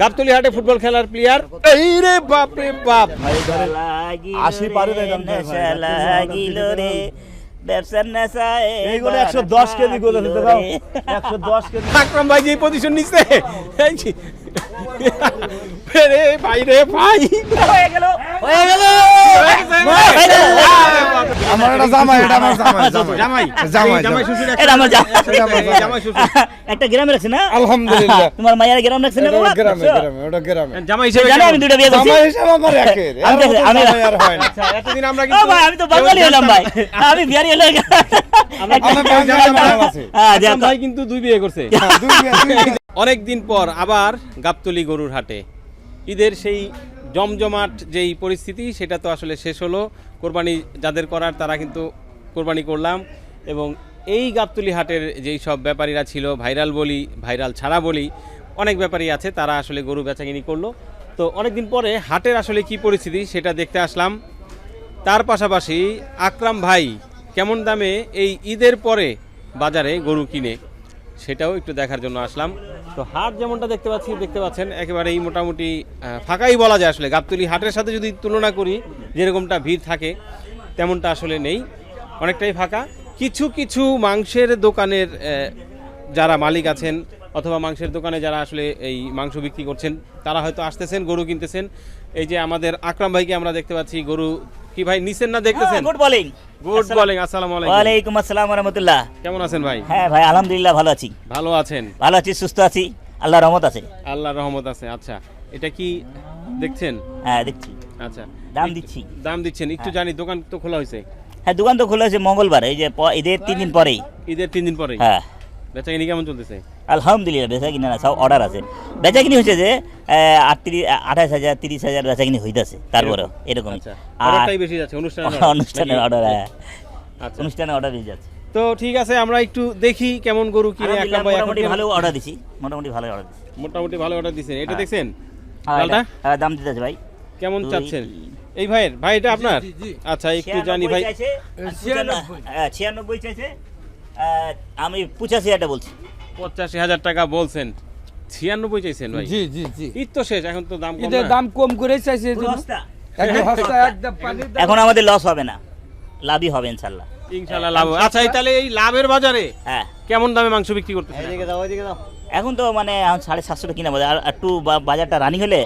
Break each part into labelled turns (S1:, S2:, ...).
S1: গাবতলি হাটে ফুটবল খেলার প্লেয়ার এই রে বাপ রে বাপ
S2: আসি পারে লাগিল রে ব্যবসার নেশায়
S1: এইগুলো একশো দশ কেজি গোলে একশো দশ কেজি আকরাম ভাই যে পজিশন নিচ্ছে রে ভাই রে ভাই
S3: হয়ে গেল হয়ে গেল
S1: আমার এটা জামাই এটা আমার জামাই আচ্ছা, জামাই
S3: জামাই শ্বশুর এটা আমার জামাই জামাই শ্বশুর একটা না
S1: আলহামদুলিল্লাহ হ্যাঁ,
S3: তোমার মায়ের গ্রাম না বাবা
S1: আচ্ছা। ওটা হ্যাঁ,
S3: জামাই হিসেবে আমি দুটো বিয়ে জামাই
S1: হিসেবে আমার আমি আমি আর হয় না আচ্ছা, এতদিন আমরা কিন্তু
S3: ভাই আমি তো বাঙালি হলাম ভাই আমি বিহারি হলাম
S1: ভাই কিন্তু দুই বিয়ে করছে হ্যাঁ, দুই বিয়ে অনেক দিন পর আবার গাবতলি গরুর হাটে ঈদের সেই জমজমাট যেই পরিস্থিতি সেটা তো আসলে শেষ হলো কোরবানি যাদের করার তারা কিন্তু কোরবানি করলাম এবং এই গাবতলি হাটের যেই সব ব্যাপারীরা ছিল ভাইরাল বলি ভাইরাল ছাড়া বলি অনেক ব্যাপারী আছে তারা আসলে গরু বেচাকিনি করলো তো অনেকদিন পরে হাটের আসলে কি পরিস্থিতি সেটা দেখতে আসলাম তার পাশাপাশি আকরাম ভাই কেমন দামে এই ঈদের পরে বাজারে গরু কিনে সেটাও একটু দেখার জন্য আসলাম তো হাট যেমনটা দেখতে পাচ্ছি দেখতে পাচ্ছেন একেবারেই মোটামুটি ফাঁকাই বলা যায় আসলে গাবতলি হাটের সাথে যদি তুলনা করি যেরকমটা ভিড় থাকে তেমনটা আসলে নেই অনেকটাই ফাঁকা কিছু কিছু মাংসের দোকানের যারা মালিক আছেন অথবা মাংসের দোকানে যারা আসলে এই মাংস বিক্রি করছেন তারা হয়তো আসতেছেন গরু কিনতেছেন এই যে আমাদের আকরাম ভাইকে আমরা দেখতে পাচ্ছি গরু কি ভাই নিছেন না দেখতেছেন গুড বলিং গুড বলিং আসসালামু আলাইকুম
S3: ওয়া আলাইকুম আসসালাম ওয়া রাহমাতুল্লাহ কেমন আছেন ভাই হ্যাঁ ভাই আলহামদুলিল্লাহ ভালো আছি ভালো আছেন ভালো আছি সুস্থ আছি আল্লাহর রহমত আছে
S1: আল্লাহর রহমত আছে আচ্ছা এটা কি দেখছেন হ্যাঁ দেখছি আচ্ছা দাম দিচ্ছি দাম দিচ্ছেন একটু হ্যাঁ। জানি দোকান তো খোলা হয়েছে
S3: হ্যাঁ দোকান তো খোলা হয়েছে মঙ্গলবার এই যে ঈদের তিন দিন পরেই
S1: ঈদের তিন দিন পরেই হ্যাঁ বেচাকেনি কেমন চলতেছে
S3: আলহামদুলিল্লাহ বেচাকিনি না সব অর্ডার আছে বেচাকিনি হয়েছে যে আটত্রিশ আঠাশ হাজার তিরিশ হাজার বেচাকিনি হইতেছে তারপরে এরকম আচ্ছা,
S1: আর অনুষ্ঠানের অর্ডার অনুষ্ঠানে অর্ডার দিয়ে যাচ্ছে তো ঠিক আছে আমরা একটু দেখি কেমন গরু কিনে
S3: মোটামুটি ভালো অর্ডার দিছি মোটামুটি ভালো অর্ডার দিছি
S1: মোটামুটি ভালো অর্ডার দিছেন এটা হ্যাঁ। দেখছেন
S3: হ্যাঁ, লালটা হ্যাঁ, দাম দিতেছে ভাই
S1: কেমন চাচ্ছেন এই ভাইয়ের ভাই এটা আপনার আচ্ছা একটু জানি ভাই
S3: চাইছে আমি পঁচাশি এটা বলছি
S1: পঁচাশি হাজার টাকা বলছেন ছিয়ানব্বই চাইছেন ভাই জি জি জি ঈদ তো শেষ এখন তো দাম
S3: দাম কম করে চাইছে এখন আমাদের লস হবে না লাভই হবে ইনশাল্লাহ
S1: ইনশাল্লাহ লাভ আচ্ছা তাহলে এই লাভের বাজারে হ্যাঁ কেমন দামে মাংস বিক্রি করতে
S3: এখন তো মানে সাড়ে সাতশো কিনা বাজার আর একটু বাজারটা রানি হলে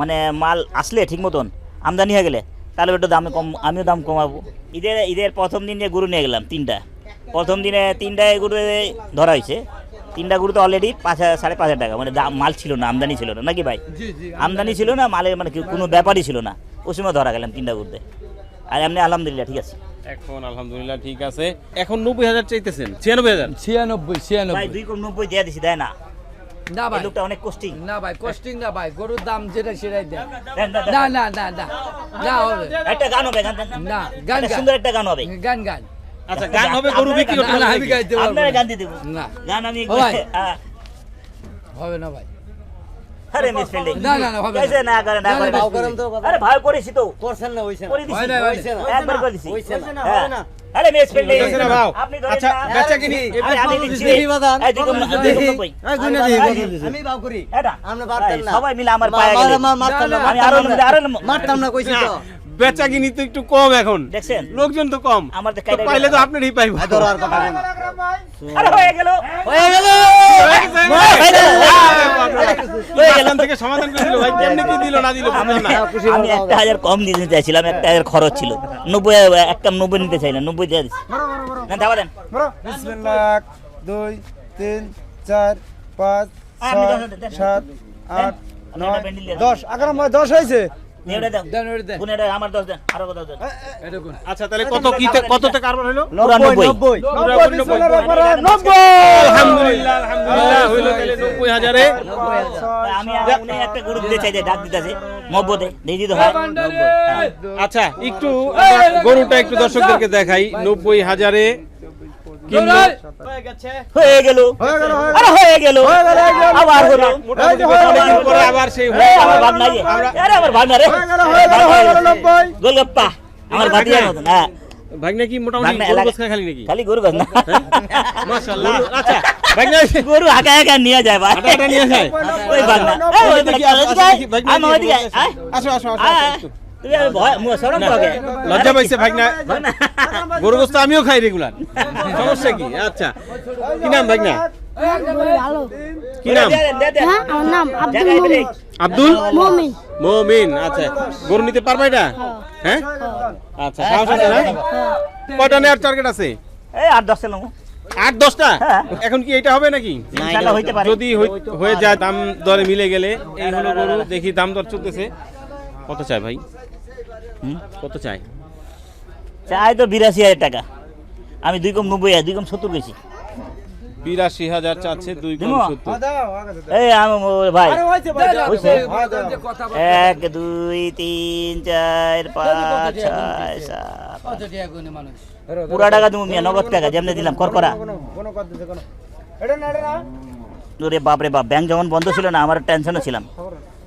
S3: মানে মাল আসলে ঠিক মতন আমদানি হয়ে গেলে তাহলে একটু দামে কম আমিও দাম কমাবো ঈদের ঈদের প্রথম দিন যে গরু নিয়ে গেলাম তিনটা প্রথম দিনে তিনটায় গরু ধরা হয়েছে তিনটা গরু তো অলরেডি পাঁচ হাজার সাড়ে পাঁচ হাজার টাকা মানে মাল ছিল না আমদানি ছিল না নাকি ভাই আমদানি ছিল না মালের মানে কোনো ব্যাপারই ছিল না ওসীমা ধরা গেলাম তিনটা গরুতে আর এমনি আলহামদুলিল্লাহ ঠিক আছে
S1: এখন আলহামদুলিল্লাহ ঠিক আছে এখন নব্বই হাজার চাইতেছেন ছিয়ানব্বই হাজার ছিয়ানব্বই
S3: ছিয়ানব্বই দুই কোটি নব্বই দিয়ে দিছি দেয় না না ভাই লোকটা অনেক কোস্টিং
S1: না ভাই কোস্টিং ভাই গরুর দাম যেটা সেটাই
S3: না না না হবে একটা গান হবে গান না গান সুন্দর একটা গান হবে গান গান
S1: আচ্ছা গান হবে গরু বিক্রি করতে না
S3: আমি গাইতে পারবো আপনারা গান দিতে না গান আমি হ্যাঁ। হবে না ভাই আরে মিস ফিল্ডিং না না না হবে না না করে না করে ভাও করেন তো আরে ভাই করেছি তো করছেন না হইছে করে দিছি হইছে না একবার করে দিছি হইছে না হবে হ্যাঁ। না আরে মিস ফিল্ডিং
S1: হইছে না ভাও আপনি ধরেন আচ্ছা, আচ্ছা বেচা কিনি আরে আমি দিচ্ছি এই বাদান এই দেখো মুখ দেখো কই এই গুনে দিই আমি ভাও করি এটা আমরা মারতাম না
S3: সবাই মিলে আমার পায়ে গেল মারতাম না আমি আরো আরো মারতাম না কইছি তো
S1: বেচা কিনিতে একটু কম এখন দেখছেন লোকজন তো কম পাইলে তো আপনারই পাইব
S3: ধরো আর কথা আরে হয়ে গেল হয়ে গেল
S1: সমাধান করে না
S3: আমি একটা হাজার কম চাইছিলাম একটা হাজার খরচ ছিল নব্বই একটা নব্বই নিতে চাইলাম নব্বই
S1: লাখ দুই তিন চার পাঁচ সাত আট দশ এগারো দশ হয়েছে
S3: আচ্ছা একটা দিতে ডাক
S1: আচ্ছা একটু গরুটা একটু দর্শকদেরকে দেখাই নব্বই হাজারে
S3: হয়ে গেল আরে হয়ে গেল আবার হলো আবার সেই আবার ভাব নাই আরে আবার ভাব না রে গোলগপ্পা আমার ভাতিজার মতন হ্যাঁ
S1: ভাগনা কি মোটামুটি গরু গোস খালি নাকি খালি হ্যাঁ? গরু গোস না মাশাআল্লাহ আচ্ছা ভাগনা
S3: গরু আকা আকা নিয়ে যায় ভাই আটা নিয়ে যায় ওই ভাগনা ওই দিকে আসো আসো আসো
S1: লজ্জা পাইছে গরু গোস্ত আমিও খাই রেগুলার সমস্যা কি আচ্ছা কি নাম ভাগনা কি
S4: নাম আব্দুল মমিন
S1: মমিন আচ্ছা গরু নিতে পারবা এটা হ্যাঁ আচ্ছা সাহস আছে না কয়টা নেওয়ার টার্গেট আছে
S3: এই আট দশটা নেবো
S1: আট দশটা এখন কি এটা হবে নাকি যদি হয়ে যায় দাম দরে মিলে গেলে এই হলো গরু দেখি দাম দর চলতেছে কত চাই ভাই কত চাই
S3: চাই তো বিরাশি হাজার টাকা আমি দুই কম নব্বই হাজার দুই কম সত্তর গেছি
S1: বিরাশি হাজার চাচ্ছে দুই কম হ্যাঁ,
S3: হ্যাঁ, এই আমি ভাই এক দুই তিন চার পাঁচ ছয় সাত পুরা টাকা তুমি মিয়া নগদ টাকা যেমনি দিলাম কর করা বাপ রে বাপ ব্যাংক যখন বন্ধ ছিল না আমার টেনশনও ছিলাম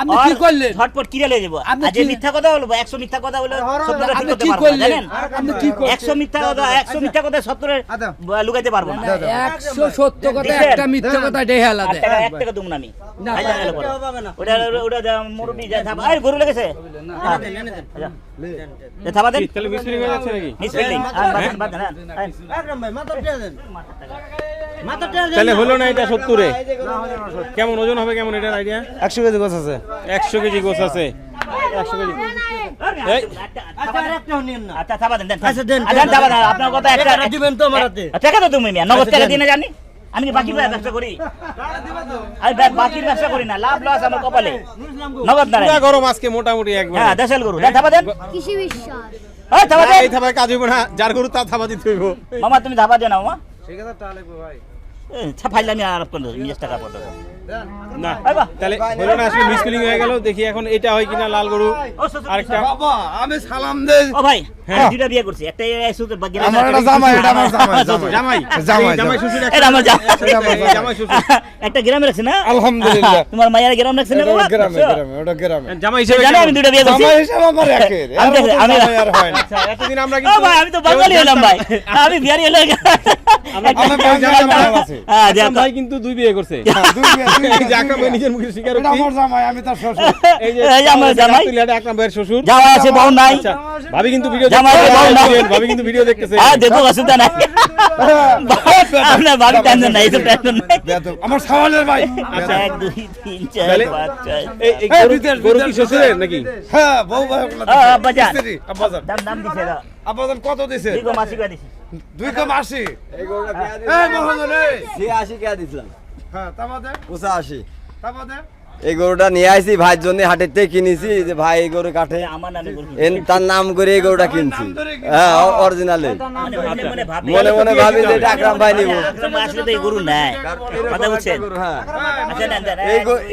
S3: আপনি কি করলেন ঝটপট কিরে লয়ে যাব আজ মিথ্যা কথা বলবো 100 মিথ্যা কথা বলে সত্যটা ঠিক করতে পারবো জানেন আপনি কি করলেন 100 মিথ্যা কথা 100 মিথ্যা কথা সত্যরে লুকাইতে পারবো না
S1: 100 সত্য কথা একটা মিথ্যা কথা দেই হালা দে
S3: 1 টাকা দুম না আমি ওটা ওটা মুরবি যা থাবা আরে গরু লেগেছে না না না না থাবা
S1: মাথা দিয়ে দেন তাহলে হলো না এটা সত্তরে কেমন ওজন হবে কেমন এটার আইডিয়া একশো কেজি গোছ আছে একশো কেজি গোছ আছে একশো কেজি আমি আজকে মোটামুটি হ্যাঁ, ধাবা না যার গরু তার থাবা দিতে হইব
S3: মামা তুমি ধাবা দেন মামা
S1: ঠিক আছে তাহলে লাগবে ভাই
S3: আমি সালাম দেই আমি জামাই হিসেবে আচ্ছা, তো বাঙালি হলাম ভাই আমি বিহারি হলাম
S1: হ্যাঁ, আচ্ছা, কিন্তু দুই বিয়ে করছে হ্যাঁ,
S3: শ্বশুর আছে আচ্ছা,
S1: ভাবি কিন্তু ভিডিও জামাই কিন্তু ভিডিও দেখতেছে
S3: হ্যাঁ আছে আপনার ভাবি টেনশন নাই তো টেনশন নাই
S1: আমার সওয়ালের ভাই আচ্ছা 2 3 4 5 6 এই গরু কি শ্বশুরের নাকি হ্যাঁ বউ ভাই বাজার বাজার
S3: দাম দাম দিছে দাও
S1: আপাতত কত দিছে দুই
S3: কম 80 কে দিছি
S1: দুই কম 80 এই গরুটা কে দিছিস এই মোহন রে 80 কে দিছিলাম হ্যাঁ তামাদে 85 তামাদে এই গরুটা নিয়ে আসি ভাইয়ের জন্য হাটের থেকে কিনেছি যে ভাই এই গরু কাঠে তার নাম করে এই গরুটা কিনছি হ্যাঁ অরিজিনাল মনে মনে ভাবি যে ডাকরাম ভাই নিব
S3: আচ্ছা,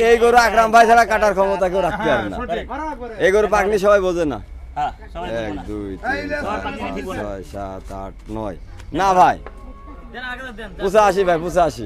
S1: এই গরু আকরাম ভাই ছাড়া কাটার ক্ষমতা কেউ রাখতে পারে না এই গরু পাকনি হ্যাঁ, সবাই বোঝে না এক দুই তিন ছয় সাত আট নয় না ভাই আসি ভাই আসি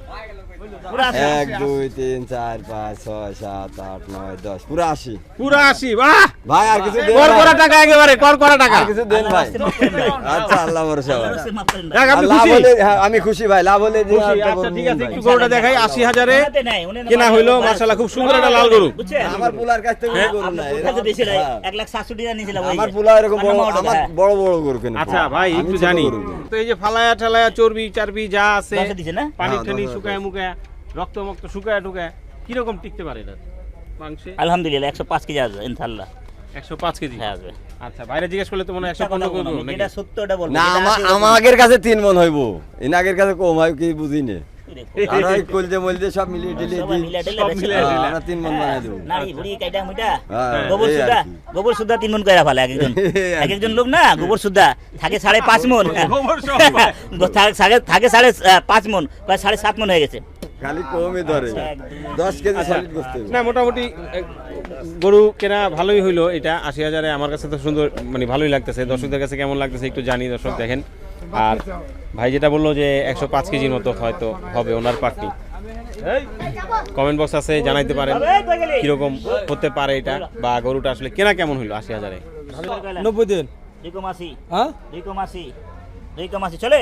S1: এক দুই তিন চার পাঁচ ছয় সাত আট নয় দশ পুরো আশি পুরো আশি ভাই আর কিছু টাকা একেবারে কর করা টাকা কিছু দেন ভাই আচ্ছা আল্লাহ আমি খুশি ভাই লাভ হলে দেখাই আশি হাজারে কেনা হইলো মার্শাল খুব সুন্দর একটা লাল গরু আমার পুলার কাছ থেকে গরু আমার পুলা এরকম আমার বড় বড় গরু কেন আচ্ছা ভাই একটু জানি তো এই যে ফালায়া ঠালায়া চর্বি চারবি যা আছে পানি টানি শুকায় মুকায় রক্ত মক্ত শুকায় টিকতে পারে এটা
S3: মাংসে আলহামদুলিল্লাহ একশো পাঁচ কেজি আসবে ইনশাল্লাহ
S1: হ্যাঁ, আচ্ছা, তিন মন গোবর তিন মন
S3: হ্যাঁ, হ্যাঁ, ফেলে একজন লোক না গোবর সুদ্ধা থাকে সাড়ে পাঁচ মন থাকে সাড়ে পাঁচ মন সাড়ে সাত মন হয়ে গেছে
S1: খালি কমই ধরে আচ্ছা, দশ কেজি আচ্ছা, সলিড করতে না মোটামুটি গরু কেনা ভালোই হইলো এটা আশি হাজারে আমার কাছে তো সুন্দর মানে ভালোই লাগতেছে দর্শকদের কাছে কেমন লাগতেছে একটু জানি দর্শক দেখেন আর ভাই যেটা বললো যে একশো পাঁচ কেজির মতো হয়তো হবে ওনার পার্টি কমেন্ট বক্স আছে জানাইতে পারেন কীরকম হতে পারে এটা বা গরুটা আসলে কেনা কেমন হইলো আশি হাজারে নব্বই দিন
S3: দুই হ্যাঁ দুই কম চলে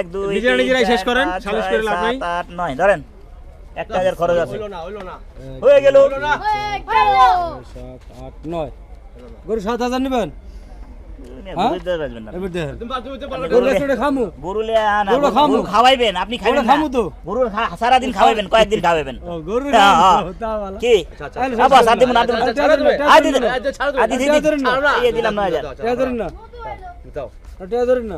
S1: এক দুই নিজেরা নিজেরাই শেষ করেন সালিশ করে লাভ নাই আট নয় ধরেন একটা খরচ আছে হলো না হলো
S3: না হয়ে গেল হলো না
S1: সাত আট নয় গরু সাত নেবেন সারাদিন খাওয়াইবেন কয়েকদিন খাওয়াবেন না আচ্ছা, আচ্ছা, আচ্ছা।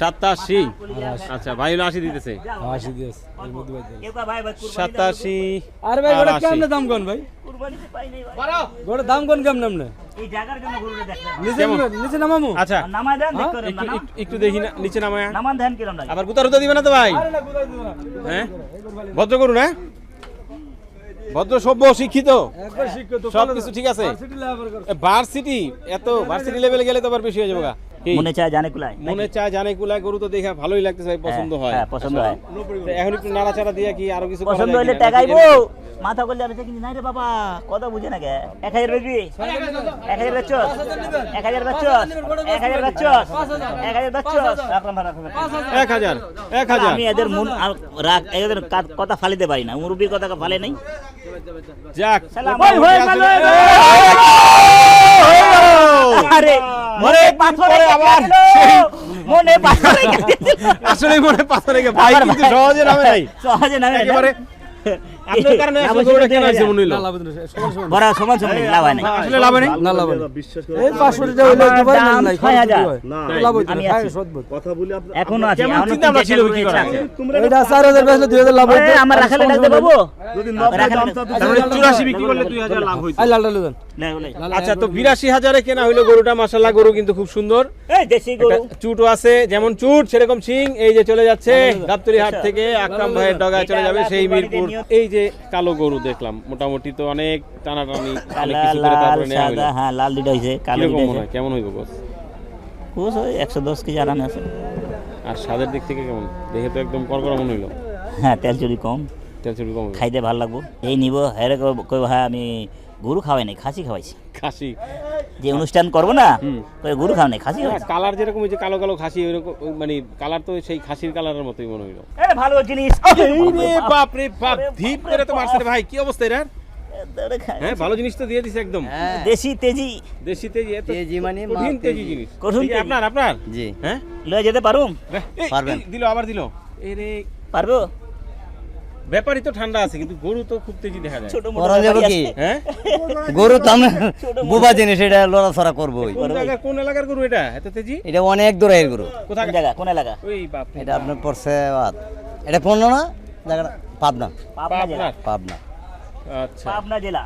S1: সাতাশি আচ্ছা ভাই আশি দিতেছে সাতাশি আচ্ছা। আর ভাই কেমন দাম কোন ভাই দাম কোন কেমন আচ্ছা একটু দেখি না নিচে আবার দিবে না তো ভাই হ্যাঁ ভদ্র করুন হ্যাঁ ভদ্র সভ্য শিক্ষিত সব কিছু ঠিক আছে ভার্সিটি এত ভার্সিটি লেভেলে গেলে তো আবার বেশি হয়ে যাবো গা
S3: মনে চায় জানে কুলায়
S1: মনে চায় জানে কুলায় গরু তো ভালোই লাগতেছে পছন্দ হ্যাঁ, হয় হ্যাঁ
S3: পছন্দ হয় আচ্ছা,
S1: এখন একটু নাড়াচাড়া কি আরো কিছু
S3: পছন্দ হইলে টাকাইবো মাথা আমি কিন্তু নাই রে বাবা কথা বুঝে না আমি এদের মন এদের কথা ফালিতে পারি না মুরব্বীর কথা ফালে নাই যাক ওই হয়ে গেল আরে মরে পাথরে আমার মনে পাথরে
S1: আসলে মনে পাথরে ভাই কিন্তু সহজে নামে নাই সহজে নামে একেবারে আচ্ছা তো বিরাশি হাজারে কেনা হইলো গরুটা মাশাআল্লাহ গরু কিন্তু খুব সুন্দর চুট চুটও আছে যেমন চুট সেরকম সিং এই যে চলে যাচ্ছে গাবতলি হাট থেকে আকরাম ভাইয়ের ডগায় চলে যাবে সেই মিরপুর এই যে যে কালো গরু দেখলাম মোটামুটি তো অনেক টানাটানি
S3: হ্যাঁ লাল হয়েছে কেমন হইব গোস গোস ওই একশো দশ কেজি আরামে আছে
S1: আর স্বাদের দিক থেকে কেমন দেখে তো একদম মনে
S3: হ্যাঁ তেল চুরি কম তেল চুরি কম খাইতে ভালো লাগবো এই নিব হ্যাঁ কই হ্যাঁ আমি গরু খাওয়াই নাই খাসি খাওয়াইছি খাসি যে অনুষ্ঠান করবো না গরু খাও না খাসি হ্যাঁ,
S1: কালার যেরকম হয়েছে কালো কালো খাসি মানে কালার তো সেই খাসির কালারের মতোই মনে হইলো ভালো জিনিস ভাই কি অবস্থা এর হ্যাঁ, হ্যাঁ। মানে আপনার আপনার
S3: জি হ্যাঁ লয়ে যেতে পারবো
S1: পারবেন দিল আবার দিল এরে পারবো ব্যাপারই তো ঠান্ডা আছে কিন্তু গরু তো খুব তেজি দেখা যায় ছোট
S3: মোটা যাবে কি হ্যাঁ গরু তো আমরা বোবা জিনিস এটা লড়াছড়া করব ওই
S1: জায়গা কোন এলাকার গরু এটা এত তেজি
S3: এটা অনেক দূরের গরু কোথা জায়গা কোন এলাকা ওই বাপ এটা আপনার পড়ছে বাদ এটা কোন না জায়গা পাবনা পাবনা পাবনা আচ্ছা পাবনা জেলা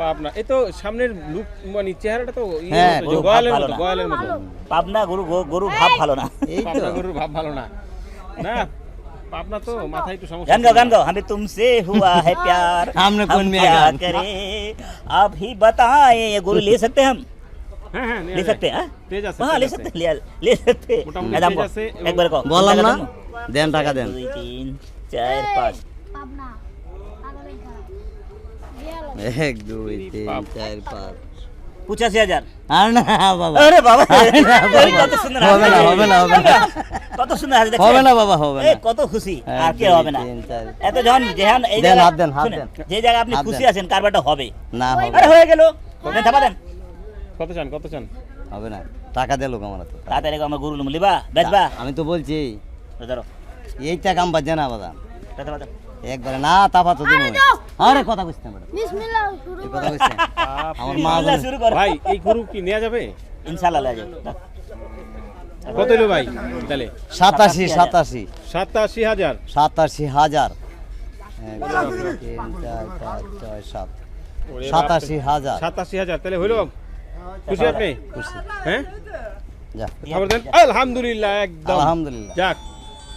S1: পাবনা এ তো সামনের লুক মানে চেহারাটা তো ইয়ে হ্যাঁ, গোয়ালের মতো গোয়ালের মতো
S3: পাবনা গরু গরু ভাব ভালো না
S1: এই তো গরু ভাব ভালো না না तो तो।
S3: तो हमें तुमसे हुआ है हाँ। प्यार हमने कौन में क्या करे आप ही बताएं ये गुरु ले सकते हैं हम ले सकते हैं हां ले सकते ले सकते मैडम को एक बार को बोला ना 2 3 4 5 পঁচাশি হাজার আর না আরে বাবা কত সুন্দর হবে না হবে না হবে না কত সুন্দর হবে না বাবা হবে না কত খুশি হ্যাঁ, আর হবে না এত যেহান এই দেন হাত দেন হাত দেন যে জায়গা আপনি খুশি আছেন কারবারটা হবে না হবে আরে হয়ে গেল হ্যাঁ। দেন
S1: কত চান কত চান
S3: হবে না টাকা দে লোক আমার তো তাড়াতাড়ি আমার গরু বেচবা আমি তো বলছি ধরো এই টাকা আমার জানা বাদাম বাদাম একবারে না তাপা তো আরে কথা বুঝতে আমার
S1: মা শুরু ভাই এই গরু কি নেওয়া যাবে ইনশাআল্লাহ নেওয়া যাবে সাতাশি হাজার সাতাশি হাজার তাহলে হইল খুশি হ্যাঁ আলহামদুলিল্লাহ আলহামদুলিল্লাহ যাক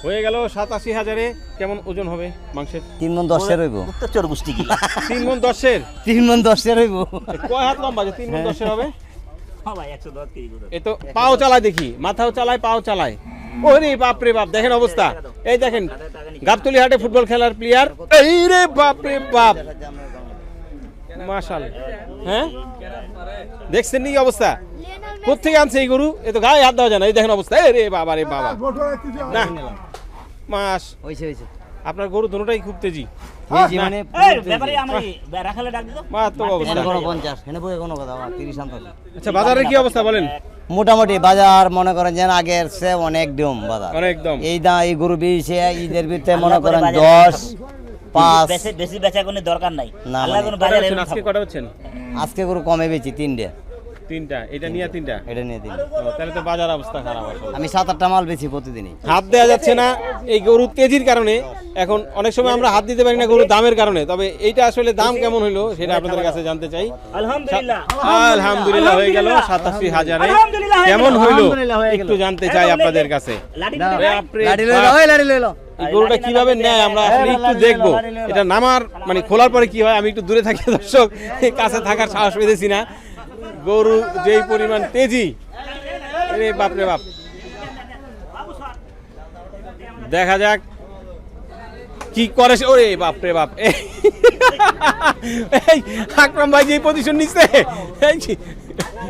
S1: হয়ে গেল সাতাশি হাজারে কেমন ওজন হবে মাংসের
S3: তিন মন দশের হইব চোর গোষ্ঠী কি
S1: তিন মন দশের
S3: তিন মন দশের হইব
S1: কয় হাত লম্বা যে তিন মন হ্যাঁ। দশের হবে এ তো পাও চালায় দেখি মাথাও চালায় পাও চালায় ওরে বাপ বাপ দেখেন অবস্থা এই দেখেন গাবতলি হাটে ফুটবল খেলার প্লেয়ার এই রে বাপ বাপ হ্যাঁ? দেখছেন অবস্থা কোথেকে আনছে এই গরু এ তো গায়ে হাত দেওয়া যায় না এই দেখেন অবস্থা রে বাবা রে বাবা মাস হয়েছে হয়েছে আপনার গরু দুটোটাই খুব তেজি
S3: মানে হ্যাঁ, হ্যাঁ। আচ্ছা, কি অবস্থা বলেন মোটামুটি বাজার মনে করেন যেন আগের সে অনেক দম বাজার অনেক এই দা এই গরু বেরিয়েছে ঈদের ভিতরে মনে করেন দশ পাঁচ বেশি বেচা কোনো দরকার নাই আল্লাহ মানে
S1: কোনো আজকে কটা হচ্ছেন
S3: আজকে কমে
S1: তিনটা অনেক সময় আমরা হাত দিতে পারি না গরুর দামের কারণে তবে আসলে দাম কেমন সেটা আপনাদের কাছে জানতে চাই আলহামদুলিল্লাহ সাতাশি হাজারে কেমন একটু জানতে চাই আপনাদের কাছে গরুটা কিভাবে নেয় আমরা হ্যাঁ, একটু দেখবো এটা নামার মানে খোলার পরে কি হয় আমি একটু দূরে থাকি দর্শক কাছে থাকার সাহস পেতেছি না গরু যেই পরিমাণ তেজি রে বাপ রে বাপ দেখা যাক কি করে ওরে বাপ রে বাপ এই আকরাম ভাই যে পজিশন নিচ্ছে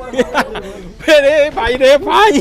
S1: ভাই ভাই রে ভাই